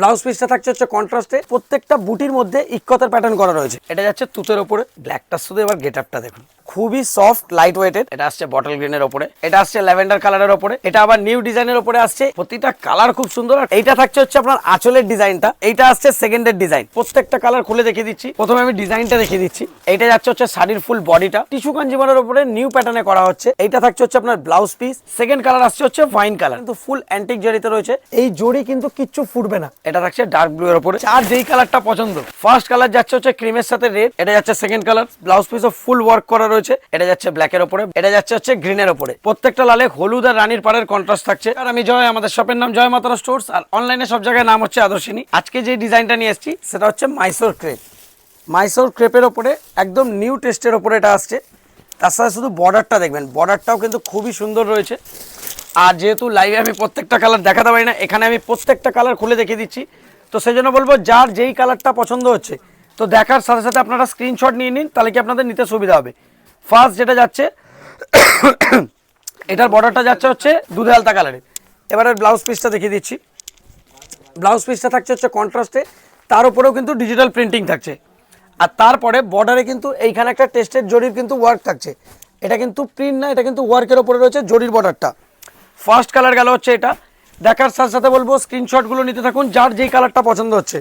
Blouse পিসটা থাকছে হচ্ছে কন্ট্রাস্টে। প্রত্যেকটা বুটির মধ্যে ইক্কতের প্যাটার্ন করা রয়েছে। এটা যাচ্ছে তুতের ওপরে ব্ল্যাকটা শুধু এবার গেট আপটা দেখুন। খুবই সফট লাইট ওয়েটেড এটা আসছে বটল গ্রিনের ওপরে। এটা আসছে ল্যাভেন্ডার কালারের ওপরে। এটা আবার নিউ ডিজাইনের ওপরে আসছে। প্রতিটা কালার খুব সুন্দর। আর এইটা থাকছে হচ্ছে আপনার আঁচলের ডিজাইনটা। এইটা আসছে সেকেন্ডের ডিজাইন প্রত্যেকটা কালার খুলে দেখিয়ে দিচ্ছি। প্রথমে আমি ডিজাইনটা দেখিয়ে দিচ্ছি। এইটা যাচ্ছে হচ্ছে শাড়ির ফুল বডিটা টিস্যু কাঞ্জিমারের উপরে নিউ প্যাটার্নে করা হচ্ছে। এইটা থাকছে হচ্ছে আপনার ব্লাউজ পিস সেকেন্ড কালার আসছে হচ্ছে ওয়াইন কালার কিন্তু ফুল অ্যান্টিক জড়িতে রয়েছে। এই জড়ি কিন্তু কিচ্ছু ফুটবে না। এটা থাকছে ডার্ক ব্লু এর উপরে আর যেই কালারটা পছন্দ। ফার্স্ট কালার যাচ্ছে হচ্ছে ক্রিমের সাথে রেড এটা যাচ্ছে সেকেন্ড কালার ব্লাউজ পিসও ফুল ওয়ার্ক করা রয়েছে। এটা যাচ্ছে ব্ল্যাকের উপরে এটা যাচ্ছে হচ্ছে গ্রিনের উপরে প্রত্যেকটা লালে হলুদ আর রানীর পাড়ের কন্ট্রাস্ট থাকছে। আর আমি জয়, আমাদের শপের নাম জয় মাতারা স্টোর্স আর অনলাইনে সব জায়গায় নাম হচ্ছে আদর্শিনী। আজকে যে ডিজাইনটা নিয়ে এসেছি, সেটা হচ্ছে মাইসোর ক্রেপ মাইসোর ক্রেপের ওপরে, একদম নিউ টেস্টের ওপরে এটা আসছে। তার সাথে শুধু বর্ডারটা দেখবেন বর্ডারটাও কিন্তু খুবই সুন্দর রয়েছে। আর যেহেতু লাইভে আমি প্রত্যেকটা কালার দেখাতে পারি না, এখানে আমি প্রত্যেকটা কালার খুলে দেখিয়ে দিচ্ছি। তো সেই জন্য বলব, যার যেই কালারটা পছন্দ হচ্ছে, তো দেখার সাথে সাথে আপনারা স্ক্রিনশট নিয়ে নিন, তাহলে কি আপনাদের নিতে সুবিধা হবে। ফার্স্ট যেটা যাচ্ছে, এটার বর্ডারটা যাচ্ছে হচ্ছে দুধে আলতা কালারের এবারে ব্লাউজ পিসটা দেখিয়ে দিচ্ছি। ব্লাউজ পিসটা থাকছে হচ্ছে কন্ট্রাস্টে তার উপরেও কিন্তু ডিজিটাল প্রিন্টিং থাকছে। আর তারপরে বর্ডারে কিন্তু এইখানে একটা টেস্টের জরির কিন্তু ওয়ার্ক থাকছে। এটা কিন্তু প্রিন্ট না, এটা কিন্তু ওয়ার্কের ওপরে রয়েছে জরির বর্ডারটা ফার্স্ট কালার গেল হচ্ছে এটা। দেখার সাথে সাথে বলব স্ক্রিনশটগুলো নিতে থাকুন, যার যেই কালারটা পছন্দ হচ্ছে।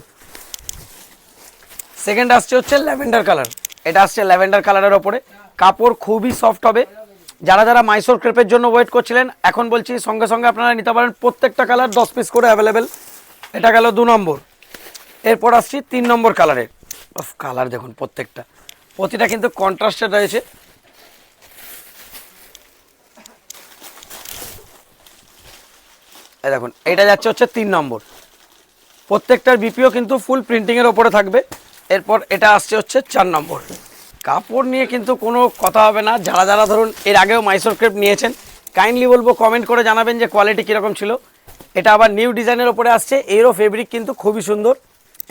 সেকেন্ড আসছে হচ্ছে ল্যাভেন্ডার কালার এটা আসছে ল্যাভেন্ডার কালারের ওপরে। কাপড় খুবই সফট হবে। যারা যারা মাইসোর ক্রেপের জন্য ওয়েট করছিলেন, এখন বলছি সঙ্গে সঙ্গে আপনারা নিতে পারেন। প্রত্যেকটা কালার দশ পিস করে অ্যাভেলেবেল এটা গেল দু নম্বর। এরপর আসছি তিন নম্বর কালারের কালার দেখুন প্রত্যেকটা। প্রতিটা কিন্তু কন্ট্রাস্টেড রয়েছে। দেখুন এটা যাচ্ছে হচ্ছে তিন নম্বর। প্রত্যেকটার বিপিও কিন্তু ফুল প্রিন্টিংয়ের ওপরে থাকবে। এরপর এটা আসছে হচ্ছে চার নম্বর। কাপড় নিয়ে কিন্তু কোনো কথা হবে না। যারা যারা ধরুন এর আগেও মাইসোর ক্রেপ নিয়েছেন কাইন্ডলি বলব কমেন্ট করে জানাবেন যে কোয়ালিটি কীরকম ছিল। এটা আবার নিউ ডিজাইনের ওপরে আসছে। এরও ফেব্রিক কিন্তু খুবই সুন্দর।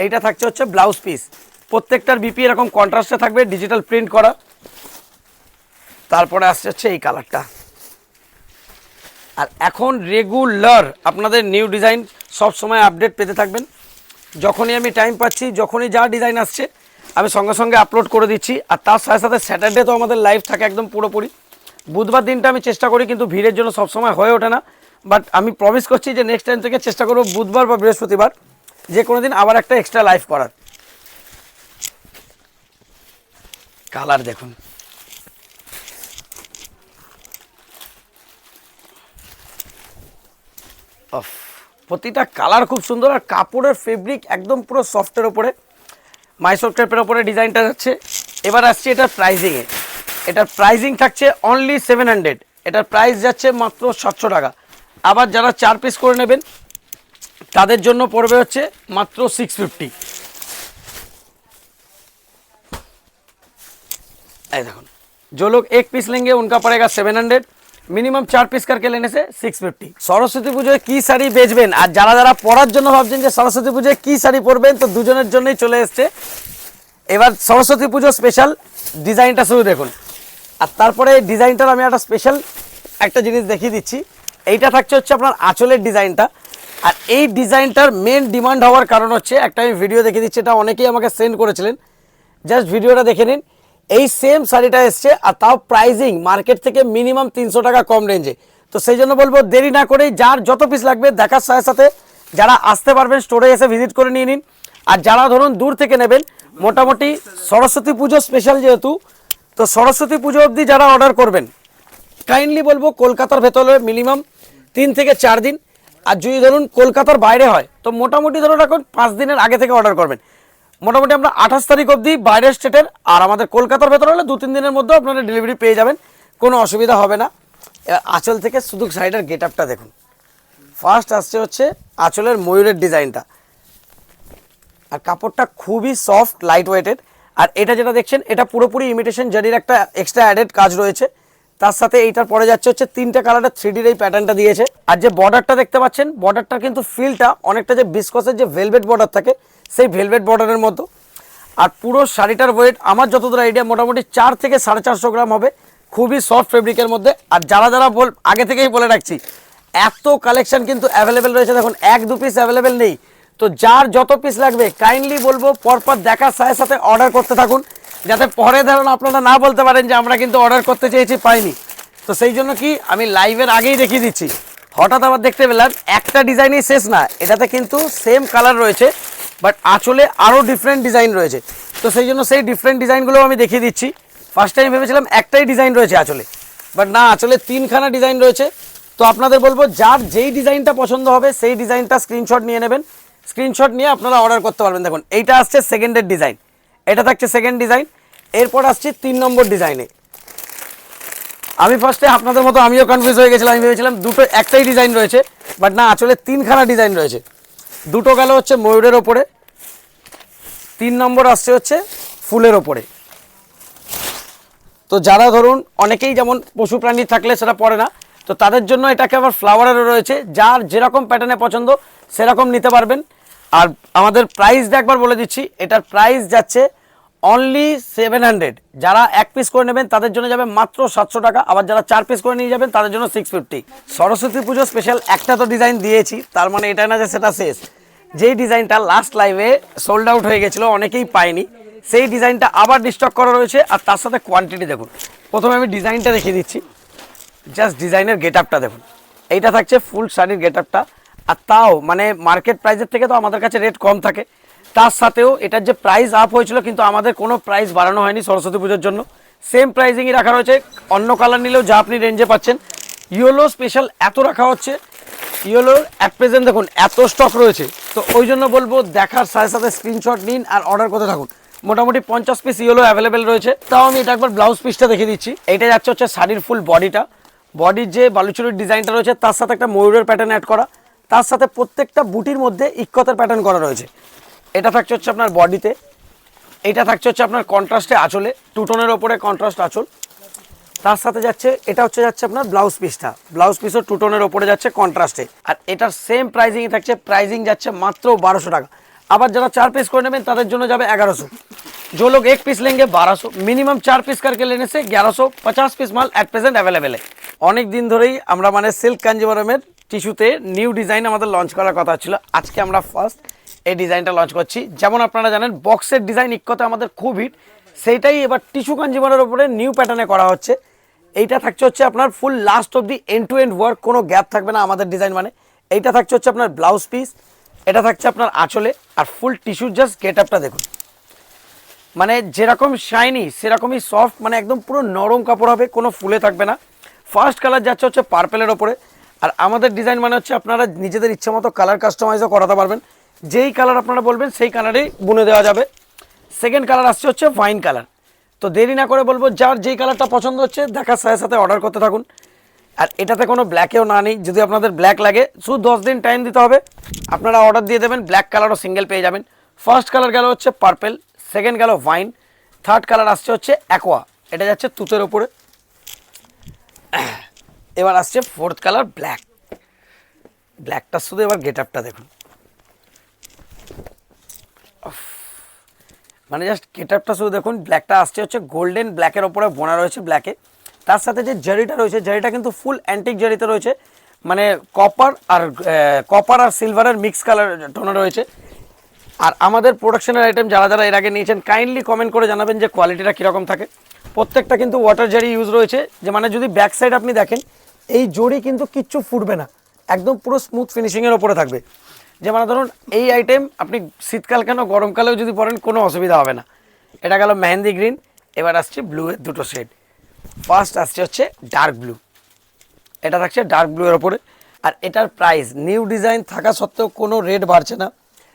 এইটা থাকছে হচ্ছে ব্লাউজ পিস প্রত্যেকটার বিপি এরকম কন্ট্রাস্টে থাকবে ডিজিটাল প্রিন্ট করা। তারপরে আসছে হচ্ছে এই কালারটা আর এখন রেগুলার আপনাদের নিউ ডিজাইন সব সময় আপডেট পেতে থাকবেন। যখনই আমি টাইম পাচ্ছি, যখনই যা ডিজাইন আসছে, আমি সঙ্গে সঙ্গে আপলোড করে দিচ্ছি। আর তার সাথে সাথে স্যাটারডে তো আমাদের লাইভ থাকে একদম পুরোপুরি। বুধবার দিনটা আমি চেষ্টা করি, কিন্তু ভিড়ের জন্য সবসময় হয়ে ওঠে না। বাট আমি প্রমিস করছি যে নেক্সট টাইম থেকে চেষ্টা করব বুধবার বা বৃহস্পতিবার, যে কোনো দিন আবার একটা এক্সট্রা লাইভ করার। কালার দেখুন। অফ প্রতিটা কালার খুব সুন্দর আর কাপড়ের ফেব্রিক একদম পুরো সফটের ওপরে মাইসোর ক্রেপের ওপরে ডিজাইনটা যাচ্ছে এবার আসছে এটার প্রাইজিংয়ে এটার প্রাইজিং থাকছে অনলি সেভেন হান্ড্রেড এটার প্রাইস যাচ্ছে মাত্র সাতশো টাকা আবার যারা চার পিস করে নেবেন তাদের জন্য পড়বে হচ্ছে মাত্র সিক্স ফিফটি এই দেখুন जो लोग एक पीस लेंगे उनका पड़ेगा सेवन हंड्रेड মিনিমাম চার পিস কার কেলে এনেছে সিক্স ফিফটি সরস্বতী পুজোয় কি শাড়ি বেচবেন? আর যারা যারা পরার জন্য ভাবছেন যে সরস্বতী পুজোয় কি শাড়ি পরবেন, তো দুজনের জন্যই চলে এসছে। এবার সরস্বতী পুজো স্পেশাল ডিজাইনটা শুধু দেখুন। আর তারপরে এই ডিজাইনটার আমি একটা স্পেশাল একটা জিনিস দেখিয়ে দিচ্ছি। এইটা থাকছে হচ্ছে আপনার আঁচলের ডিজাইনটা আর এই ডিজাইনটার মেন ডিমান্ড হওয়ার কারণ হচ্ছে, একটা আমি ভিডিও দেখিয়ে দিচ্ছি, এটা অনেকেই আমাকে সেন্ড করেছিলেন। জাস্ট ভিডিওটা দেখে নিন। এই সেম শাড়িটা এসছে আর তাও প্রাইজিং মার্কেট থেকে মিনিমাম তিনশো টাকা কম রেঞ্জে তো সেই জন্য বলব, দেরি না করেই যার যত পিস লাগবে দেখার সাথে সাথে যারা আসতে পারবেন স্টোরে এসে ভিজিট করে নিয়ে নিন। আর যারা ধরুন দূর থেকে নেবেন, মোটামুটি সরস্বতী পুজো স্পেশাল যেহেতু, তো সরস্বতী পুজো অবধি যারা অর্ডার করবেন কাইন্ডলি বলব কলকাতার ভেতরে মিনিমাম তিন থেকে চার দিন। আর যদি ধরুন কলকাতার বাইরে হয়, তো মোটামুটি ধরুন এখন পাঁচ দিনের আগে থেকে অর্ডার করবেন। মোটামুটি আমরা আঠাশ তারিখ অবধি বাইরের স্টেটের, আর আমাদের কলকাতার ভেতরে হলে দু তিন দিনের মধ্যে আপনারা ডেলিভারি পেয়ে যাবেন। কোনো অসুবিধা হবে না। আঁচল থেকে শুধু সাইডের গেট আপটা দেখুন। ফার্স্ট আসছে হচ্ছে আঁচলের ময়ূরের ডিজাইনটা আর কাপড়টা খুবই সফট লাইট ওয়েটেড আর এটা যেটা দেখছেন, এটা পুরোপুরি ইমিটেশন জারির একটা এক্সট্রা অ্যাডেড কাজ রয়েছে। তার সাথে এইটার পরে যাচ্ছে হচ্ছে তিনটে কালারের থ্রি এই প্যাটার্নটা দিয়েছে। আর যে বর্ডারটা দেখতে পাচ্ছেন বর্ডারটা কিন্তু ফিলটা অনেকটা যে বিস্কসের যে ভেলভেট বর্ডার থাকে সেই ভেলভেট বর্ডারের মতো। আর পুরো শাড়িটার ওয়েট আমার যতদূর আইডিয়া মোটামুটি চার থেকে সাড়ে চারশো গ্রাম হবে। খুবই সফট ফেব্রিকের মধ্যে। আর যারা যারা বল, আগে থেকেই বলে রাখছি, এত কালেকশন কিন্তু অ্যাভেলেবেল রয়েছে। দেখুন, এক দু পিস অ্যাভেলেবেল নেই। তো যার যত পিস লাগবে কাইন্ডলি বলব, পরপর দেখার সাথে সাথে অর্ডার করতে থাকুন। যাতে পরে ধরুন আপনারা না বলতে পারেন যে আমরা কিন্তু অর্ডার করতে চেয়েছি, পাইনি। তো সেই জন্য কি, আমি লাইভের আগেই দেখিয়ে দিচ্ছি। হঠাৎ আবার দেখতে পেলাম, একটা ডিজাইনই শেষ না। এটাতে কিন্তু সেম কালার রয়েছে। বাট আঁচলে আরও ডিফারেন্ট ডিজাইন রয়েছে। তো সেই জন্য সেই ডিফারেন্ট ডিজাইনগুলো আমি দেখিয়ে দিচ্ছি। ফার্স্ট টাইম ভেবেছিলাম একটাই ডিজাইন রয়েছে আঁচলে। বাট না, আঁচলে তিনখানা ডিজাইন রয়েছে। তো আপনাদের বলব, যার যেই ডিজাইনটা পছন্দ হবে, সেই ডিজাইনটা স্ক্রিনশট নিয়ে নেবেন। স্ক্রিনশট নিয়ে আপনারা অর্ডার করতে পারবেন। দেখুন, এইটা আসছে সেকেন্ডের ডিজাইন এটা থাকছে সেকেন্ড ডিজাইন এরপর আসছে তিন নম্বর ডিজাইনে আমি ফার্স্টে আপনাদের মতো আমিও কনফিউজ হয়ে গেছিলাম। আমি ভেবেছিলাম দুটো একটাই ডিজাইন রয়েছে। বাট না আসলে তিনখানা ডিজাইন রয়েছে। দুটো গেল হচ্ছে ময়ূরের ওপরে। তিন নম্বর আসছে হচ্ছে ফুলের ওপরে। তো যারা ধরুন অনেকেই যেমন পশু প্রাণী থাকলে সেটা পড়ে না, তো তাদের জন্য এটাকে আবার ফ্লাওয়ারেরও রয়েছে, যার যেরকম প্যাটার্নে পছন্দ সেরকম নিতে পারবেন। আর আমাদের প্রাইসটা একবার বলে দিচ্ছি, এটার প্রাইস যাচ্ছে অনলি সেভেন হান্ড্রেড যারা এক পিস করে নেবেন, তাদের জন্য যাবে মাত্র সাতশো টাকা। আবার যারা চার পিস করে নিয়ে যাবেন, তাদের জন্য সিক্স ফিফটি সরস্বতী পুজো স্পেশাল একটা তো ডিজাইন দিয়েছি, তার মানে এটা না যে সেটা শেষ। যেই ডিজাইনটা লাস্ট লাইভে সোল্ড আউট হয়ে গেছিল, অনেকেই পায়নি। সেই ডিজাইনটা আবার ডিস্টক করা রয়েছে, আর তার সাথে কোয়ান্টিটি দেখুন। প্রথমে আমি ডিজাইনটা দেখিয়ে দিচ্ছি। জাস্ট ডিজাইনের গেট আপটা দেখুন। এইটা থাকছে ফুল শাড়ির গেট আপটা আর তাও মানে মার্কেট প্রাইসের থেকে তো আমাদের কাছে রেট কম থাকে। তার সাথেও এটার যে প্রাইস আপ হয়েছিল কিন্তু আমাদের কোনো প্রাইস বাড়ানো হয়নি সরস্বতী পুজোর জন্য। সেম প্রাইসিংই রাখা রয়েছে। অন্য কালার নিলেও যা আপনি রেঞ্জে পাচ্ছেন। ইয়েলো স্পেশাল এত রাখা হচ্ছে। ইয়েলোর অ্যাট প্রেজেন্ট দেখুন, এত স্টক রয়েছে। তো ওই জন্য বলব, দেখার সাথে সাথে স্ক্রিনশট নিন আর অর্ডার করতে থাকুন। মোটামুটি পঞ্চাশ পিস ইয়েলো অ্যাভেলেবেল রয়েছে। তাও আমি এটা একবার ব্লাউজ পিসটা দেখে দিচ্ছি। এটা যাচ্ছে হচ্ছে শাড়ির ফুল বডিটা বডির যে বালুচুরির ডিজাইনটা রয়েছে, তার সাথে একটা ময়ূরের প্যাটার্ন অ্যাড করা। তার সাথে প্রত্যেকটা বুটির মধ্যে ইক্কতের প্যাটার্ন করা রয়েছে। এটা থাকছে হচ্ছে আপনার বডিতে এটা থাকছে হচ্ছে আপনার কন্ট্রাস্টে আঁচলে টুটনের ওপরে কন্ট্রাস্ট আঁচল তার সাথে যাচ্ছে এটা হচ্ছে যাচ্ছে আপনার ব্লাউজ পিসটা ব্লাউজ পিসও টুটনের ওপরে যাচ্ছে কন্ট্রাস্টে আর এটার সেম প্রাইজিংই থাকছে প্রাইজিং যাচ্ছে মাত্র বারোশো টাকা আবার যারা চার পিস করে নেবেন তাদের জন্য যাবে এগারোশো जो लोग एक पीस लेंगे 1200 मिनिमम चार पीस करके लेने से 1150 পিস মাল অ্যাট প্রেজেন্ট অ্যাভেলেবেল অনেক দিন ধরেই আমরা মানে সিল্ক কাঞ্জিবরমের টিস্যুতে নিউ ডিজাইন আমাদের লঞ্চ করার কথা ছিল আজকে আমরা ফার্স্ট এই ডিজাইনটা লঞ্চ করছি। যেমন আপনারা জানেন বক্সের ডিজাইন ইকতে আমাদের খুব হিট সেইটাই এবার টিস্যু কাঞ্জিবরের উপরে নিউ প্যাটার্নে করা হচ্ছে। এইটা থাকছে হচ্ছে আপনার full last of the end to end work কোনো গ্যাপ থাকবে না আমাদের ডিজাইন মানে। এইটা থাকছে হচ্ছে আপনার ব্লাউজ পিস এটা থাকছে আপনার আঁচলে, আর ফুল টিস্যুর জাস্ট গেট আপটা দেখুন। মানে যেরকম শাইনি সেরকমই সফট মানে একদম পুরো নরম কাপড় হবে, কোনো ফুলে থাকবে না। ফার্স্ট কালার যাচ্ছে হচ্ছে পার্পেলের ওপরে। আর আমাদের ডিজাইন মানে হচ্ছে আপনারা নিজেদের ইচ্ছে মতো কালার কাস্টমাইজও করাতে পারবেন। যেই কালার আপনারা বলবেন, সেই কালারেই বুনে দেওয়া যাবে। সেকেন্ড কালার আসছে হচ্ছে ফাইন কালার তো দেরি না করে বলব, যার যেই কালারটা পছন্দ হচ্ছে দেখার সাথে সাথে অর্ডার করতে থাকুন। আর এটাতে কোনো ব্ল্যাকেও না নেই, যদি আপনাদের ব্ল্যাক লাগে, শুধু দশ দিন টাইম দিতে হবে। আপনারা অর্ডার দিয়ে দেবেন ব্ল্যাক কালারও সিঙ্গেল পেয়ে যাবেন। ফার্স্ট কালার গেল হচ্ছে পার্পেল সেকেন্ড গেল ভাইন থার্ড কালার আসছে হচ্ছে অ্যাকোয়া এটা যাচ্ছে তুতের ওপরে এবার আসছে ফোর্থ কালার ব্ল্যাক ব্ল্যাকটা শুধু এবার গেট আপটা দেখুন। মানে জাস্ট গেটআপটা শুধু দেখুন ব্ল্যাকটা আসছে হচ্ছে গোল্ডেন ব্ল্যাকের ওপরে বোনা রয়েছে ব্ল্যাকে তার সাথে যে জারিটা রয়েছে, জারিটা কিন্তু ফুল অ্যান্টিক জারিতে রয়েছে। মানে কপার আর কপার আর সিলভারের মিক্স কালার টোনে রয়েছে। আর আমাদের প্রোডাকশনের আইটেম যারা যারা এর আগে নিয়েছেন কাইন্ডলি কমেন্ট করে জানাবেন যে কোয়ালিটিটা কীরকম থাকে। প্রত্যেকটা কিন্তু ওয়াটার জারি ইউজ রয়েছে। যে মানে যদি ব্যাক সাইড আপনি দেখেন, এই জড়ি কিন্তু কিচ্ছু ফুটবে না। একদম পুরো স্মুথ ফিনিশিংয়ের ওপরে থাকবে। যে মানে ধরুন এই আইটেম আপনি শীতকাল কেন গরমকালেও যদি পরেন কোনো অসুবিধা হবে না এটা গেল মেহেন্দি গ্রিন এবার আসছে ব্লু এর দুটো শেড ফার্স্ট আসছে হচ্ছে ডার্ক ব্লু এটা থাকছে ডার্ক ব্লু এর ওপরে আর এটার প্রাইস নিউ ডিজাইন থাকা সত্ত্বেও কোনো রেট বাড়ছে না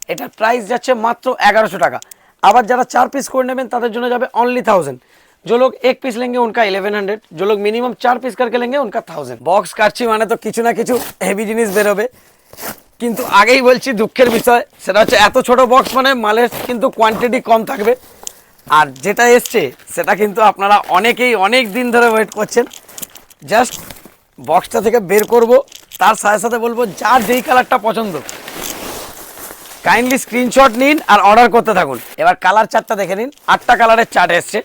এটার প্রাইস যাচ্ছে মাত্র এগারোশো টাকা আবার যারা চার পিস করে নেবেন তাদের জন্য যাবে অনলি थाउजेंड जो लोग एक पीस लेंगे उनका इलेवन हंड्रेड जो लोग मिनिमम चार পিস करके लेंगे उनका थाउजेंड বক্স কাটছি মানে তো কিছু না কিছু হেভি জিনিস বেরোবে কিন্তু আগেই বলছি, দুঃখের বিষয়। সেটা হচ্ছে এত ছোট বক্স মানে মালের কিন্তু কোয়ান্টিটি কম থাকবে। আর যেটা এসছে, সেটা কিন্তু আপনারা অনেকেই অনেক দিন ধরে ওয়েট করছেন। জাস্ট বক্সটা থেকে বের করব, তার সাথে সাথে বলব, যার যেই কালারটা পছন্দ। কাইন্ডলি স্ক্রিনশট নিন আর অর্ডার করতে থাকুন। এবার কালার চারটা দেখে নিন। আটটা কালারের চার্ট এসছে।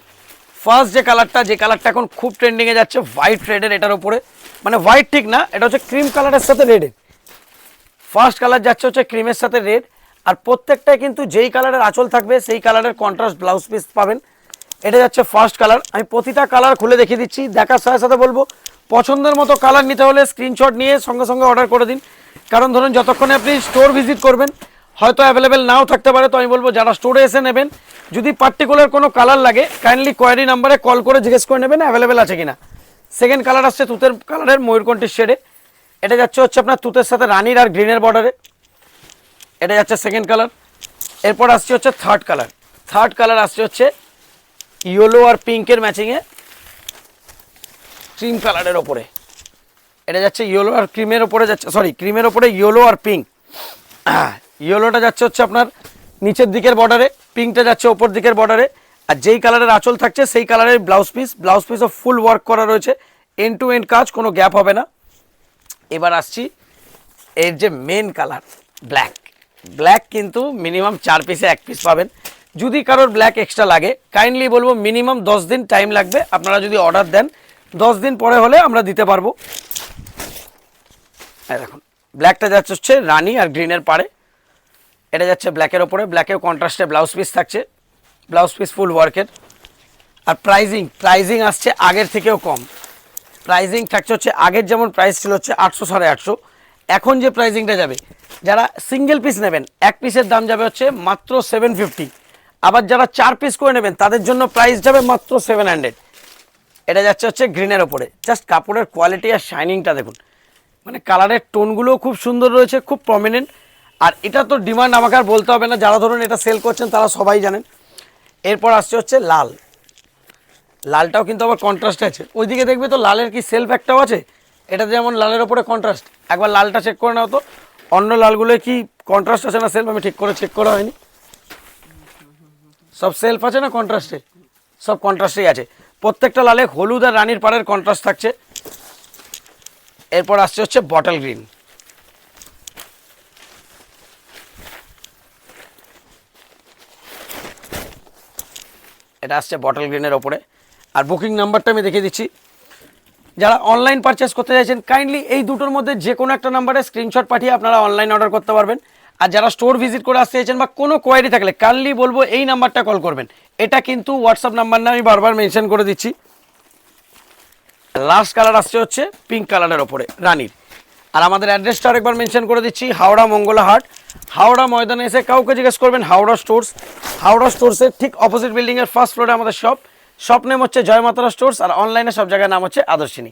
ফার্স্ট যে কালারটা যে কালারটা এখন খুব ট্রেন্ডিংয়ে যাচ্ছে হোয়াইট রেডের এটার উপরে। মানে হোয়াইট ঠিক না, এটা হচ্ছে ক্রিম কালারের সাথে রেডের ফার্স্ট কালার যাচ্ছে হচ্ছে ক্রিমের সাথে রেড আর প্রত্যেকটাই কিন্তু যেই কালারের আঁচল থাকবে, সেই কালারের কন্ট্রাস্ট ব্লাউজ পিস পাবেন। এটা যাচ্ছে ফার্স্ট কালার আমি প্রতিটা কালার খুলে দেখিয়ে দিচ্ছি। দেখার সাথে সাথে বলব, পছন্দের মতো কালার নিতে হলে স্ক্রিনশট নিয়ে সঙ্গে সঙ্গে অর্ডার করে দিন। কারণ ধরুন, যতক্ষণে আপনি স্টোর ভিজিট করবেন, হয়তো অ্যাভেলেবেল নাও থাকতে পারে, তো আমি বলব, যারা স্টোরে এসে নেবেন, যদি পার্টিকুলার কোনো কালার লাগে কাইন্ডলি কোয়ারি নাম্বারে কল করে জিজ্ঞেস করে নেবেন অ্যাভেলেবেল আছে কিনা। সেকেন্ড কালার আসছে তুতের কালারের ময়ূরকণ্ঠীর শেডে এটা যাচ্ছে হচ্ছে আপনার তুতের সাথে রানির আর গ্রিনের বর্ডারে এটা যাচ্ছে সেকেন্ড কালার এরপর আসছে হচ্ছে থার্ড কালার থার্ড কালার আসছে হচ্ছে ইয়েলো আর পিঙ্কের ম্যাচিংয়ে ক্রিম কালারের ওপরে। এটা যাচ্ছে ইয়েলো আর ক্রিমের ওপরে যাচ্ছে সরি ক্রিমের ওপরে ইয়েলো আর পিঙ্ক ইয়েলোটা যাচ্ছে হচ্ছে আপনার নিচের দিকের বর্ডারে পিঙ্কটা যাচ্ছে ওপর দিকের বর্ডারে আর যেই কালারের আঁচল থাকছে, সেই কালারের ব্লাউজ পিস ব্লাউজ পিসও ফুল ওয়ার্ক করা রয়েছে। এন্ড টু এন্ড কাজ, কোনো গ্যাপ হবে না। এবার আসছি এর যে মেন কালার ব্ল্যাক ব্ল্যাক কিন্তু মিনিমাম চার পিসে এক পিস পাবেন। যদি কারোর ব্ল্যাক এক্সট্রা লাগে কাইন্ডলি বলব মিনিমাম দশ দিন টাইম লাগবে। আপনারা যদি অর্ডার দেন, দশ দিন পরে হলে আমরা দিতে পারব। দেখুন ব্ল্যাকটা যাচ্ছে হচ্ছে রানি আর গ্রিনের পাড়ে। এটা যাচ্ছে ব্ল্যাকের ওপরে। ব্ল্যাকেও কন্ট্রাস্টে ব্লাউজ পিস থাকছে। ব্লাউজ পিস ফুল ওয়ার্কের আর প্রাইজিং প্রাইজিং আসছে আগের থেকেও কম। প্রাইজিং থাকছে হচ্ছে, আগের যেমন প্রাইস ছিল হচ্ছে আটশো সাড়ে আটশো। এখন যে প্রাইজিংটা যাবে, যারা সিঙ্গেল পিস নেবেন, এক পিসের দাম যাবে হচ্ছে মাত্র সেভেন ফিফটি আবার যারা চার পিস করে নেবেন, তাদের জন্য প্রাইস যাবে মাত্র সেভেন হান্ড্রেড এটা যাচ্ছে হচ্ছে গ্রিনের ওপরে। জাস্ট কাপড়ের কোয়ালিটি আর শাইনিংটা দেখুন। মানে কালারের টোনগুলোও খুব সুন্দর রয়েছে, খুব প্রমিনেন্ট আর এটা তো ডিমান্ড আমাকে আর বলতে হবে না, যারা ধরুন এটা সেল করছেন, তারা সবাই জানেন। এরপর আসছে হচ্ছে লাল। লালটাও কিন্তু আবার কন্ট্রাস্ট আছে। ওইদিকে দেখবে তো লালের কি সেলফ একটাও আছে? এটা যেমন লালের ওপরে কন্ট্রাস্ট একবার লালটা চেক করে নাও তো। অন্য লালগুলো কি কন্ট্রাস্ট আছে না সেলফ আমি ঠিক করে চেক করা হয়নি। সব সেলফ আছে না কন্ট্রাস্টে সব কন্ট্রাস্টেই আছে। প্রত্যেকটা লালে হলুদ আর রানীর পাড়ের কন্ট্রাস্ট থাকছে। এরপর আসছে হচ্ছে বটল গ্রিন এটা আসছে বটল গ্রিনের ওপরে। আর বুকিং নাম্বারটা আমি দেখিয়ে দিচ্ছি। যারা অনলাইন পারচেস করতে চাইছেন কাইন্ডলি এই দুটোর মধ্যে যে কোনো একটা নাম্বারে স্ক্রিনশট পাঠিয়ে আপনারা অনলাইন অর্ডার করতে পারবেন। আর যারা স্টোর ভিজিট করে আসতে চাইছেন বা কোনো কোয়ারি থাকলে কাইন্ডলি বলব এই নাম্বারটা কল করবেন। এটা কিন্তু হোয়াটসঅ্যাপ নাম্বার না, আমি বারবার মেনশন করে দিচ্ছি। লাস্ট কালার আসছে হচ্ছে পিঙ্ক কালারের ওপরে, রানীর। আর আমাদের অ্যাড্রেসটা আরেকবার মেনশন করে দিচ্ছি, হাওড়া মঙ্গলা হাট হাওড়া ময়দানে এসে কাউকে জিজ্ঞেস করবেন, হাওড়া স্টোর্স হাওড়া স্টোর্সের ঠিক অপোজিট বিল্ডিংয়ের ফার্স্ট ফ্লোরে আমাদের শপ শপ নেম হচ্ছে জয় মাতারা স্টোর্স আর অনলাইনে সব জায়গায় নাম হচ্ছে আদর্শিনী।